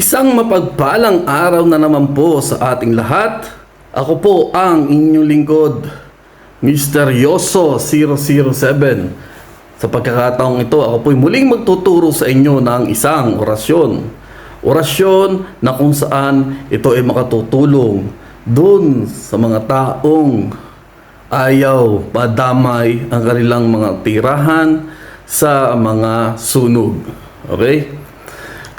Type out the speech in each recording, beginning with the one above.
Isang mapagpalang araw na naman po sa ating lahat. Ako po ang inyong lingkod, Misteryoso 007. Sa pagkakataong ito, ako po'y muling magtuturo sa inyo ng isang orasyon. Orasyon na kung saan ito ay makatutulong dun sa mga taong ayaw padamay ang kanilang mga tirahan sa mga sunog. Okay?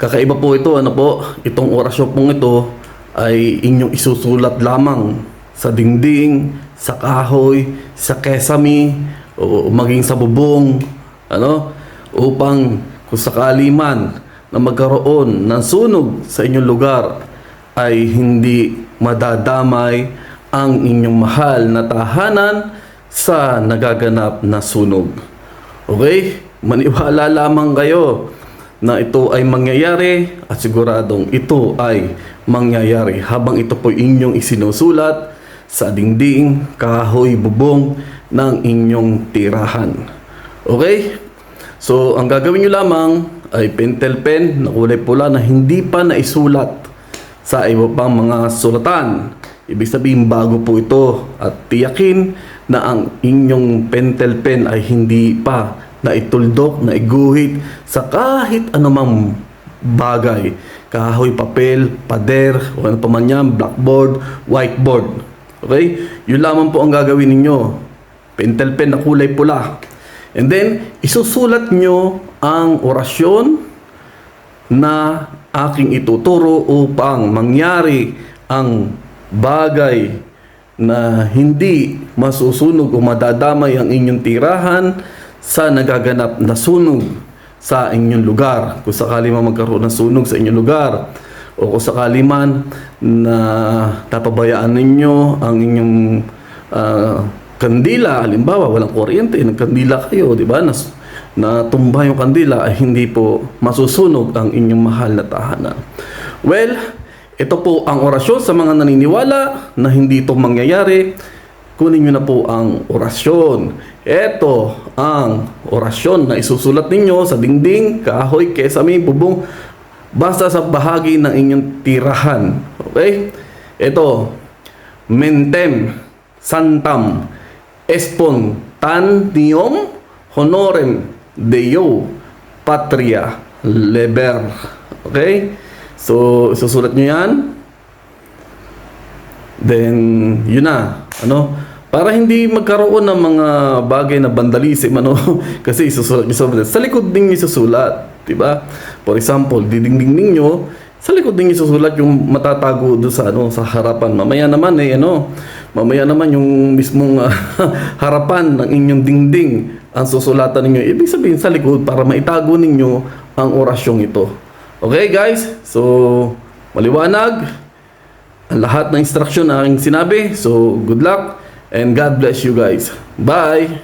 Kakaiba po ito, ano po, itong orasyon pong ito ay inyong isusulat lamang sa dingding, sa kahoy, sa kesame, o maging sa bubong, ano, upang kung sakali man na magkaroon ng sunog sa inyong lugar ay hindi madadamay ang inyong mahal na tahanan sa nagaganap na sunog. Okay? Maniwala lamang kayo na ito ay mangyayari at siguradong ito ay mangyayari habang ito po inyong isinusulat sa dingding, kahoy, bubong ng inyong tirahan. Okay? So, ang gagawin nyo lamang ay pentel pen na kulay pula na hindi pa naisulat sa iba pang mga sulatan. Ibig sabihin bago po ito at tiyakin na ang inyong pentel pen ay hindi pa na ituldok, na iguhit sa kahit anumang bagay. Kahoy, papel, pader, o ano pa man yan, blackboard, whiteboard. Okay? Yun lamang po ang gagawin ninyo. Pentel pen na kulay pula. And then, isusulat nyo ang orasyon na aking ituturo upang mangyari ang bagay na hindi masusunog o madadamay ang inyong tirahan sa nagaganap na sunog sa inyong lugar. Kung sakali man magkaroon ng sunog sa inyong lugar o kung sakali man na tapabayaan ninyo ang inyong ah, kandila, halimbawa walang kuryente, nagkandila kayo, di ba? Nas, natumba yung kandila ay hindi po masusunog ang inyong mahal na tahanan. Well, ito po ang orasyon sa mga naniniwala na hindi ito mangyayari. Kunin nyo na po ang orasyon. Ito ang orasyon na isusulat ninyo sa dingding, kahoy, kesame, bubong, basta sa bahagi ng inyong tirahan. Okay? Ito, mentem, santam, espontaneum, honorem, deo, patria, leber. Okay? So, isusulat nyo yan. Then, yun na. Ano? Para hindi magkaroon ng mga bagay na vandalism, ano? Kasi isusulat nyo sa, sa likod din isusulat. Diba? For example, didingding ninyo, sa likod din isusulat yung matatago doon sa ano sa harapan. Mamaya naman eh ano, mamaya naman yung mismong ah, harapan ng inyong dingding ang susulatan ninyo. Ibig sabihin sa likod para maitago ninyo ang orasyong ito. Okay guys? So, maliwanag ang lahat ng instruction na aking sinabi. So, good luck and God bless you guys. Bye!